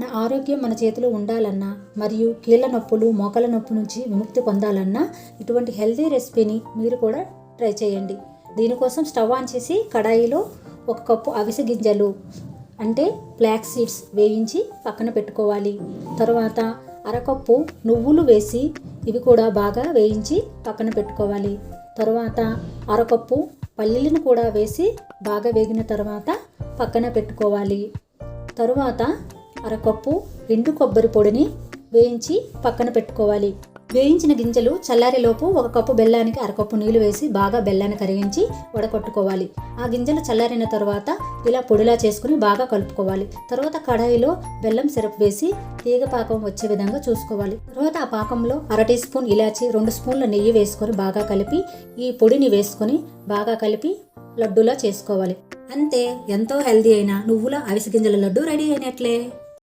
మన ఆరోగ్యం మన చేతిలో ఉండాలన్నా మరియు కీళ్ళ నొప్పులు మోకాల నొప్పి నుంచి విముక్తి పొందాలన్నా ఇటువంటి హెల్దీ రెసిపీని మీరు కూడా ట్రై చేయండి. దీనికోసం స్టవ్ ఆన్ చేసి కడాయిలో ఒక కప్పు అవిసె గింజలు అంటే ఫ్లాక్ సీడ్స్ వేయించి పక్కన పెట్టుకోవాలి. తర్వాత అరకప్పు నువ్వులు వేసి ఇవి కూడా బాగా వేయించి పక్కన పెట్టుకోవాలి. తర్వాత అరకప్పు పల్లీలను కూడా వేసి బాగా వేగిన తర్వాత పక్కన పెట్టుకోవాలి. తరువాత అరకప్పు ఎండు కొబ్బరి పొడిని వేయించి పక్కన పెట్టుకోవాలి. వేయించిన గింజలు చల్లారేలోపు ఒక కప్పు బెల్లానికి అరకప్పు నీళ్ళు వేసి బాగా బెల్లాన్ని కరిగించి వడకొట్టుకోవాలి. ఆ గింజలు చల్లారిన తర్వాత ఇలా పొడిలా చేసుకుని బాగా కలుపుకోవాలి. తర్వాత కడాయిలో బెల్లం సిరప్ వేసి తీగ పాకం వచ్చే విధంగా చూసుకోవాలి. తర్వాత ఆ పాకంలో అర టీ స్పూన్ ఇలాచి రెండు స్పూన్ల నెయ్యి వేసుకొని బాగా కలిపి ఈ పొడిని వేసుకొని బాగా కలిపి లడ్డూలా చేసుకోవాలి. అంతే ఎంతో హెల్దీ అయిన నువ్వుల అవిసె గింజల లడ్డు రెడీ అయినట్లే.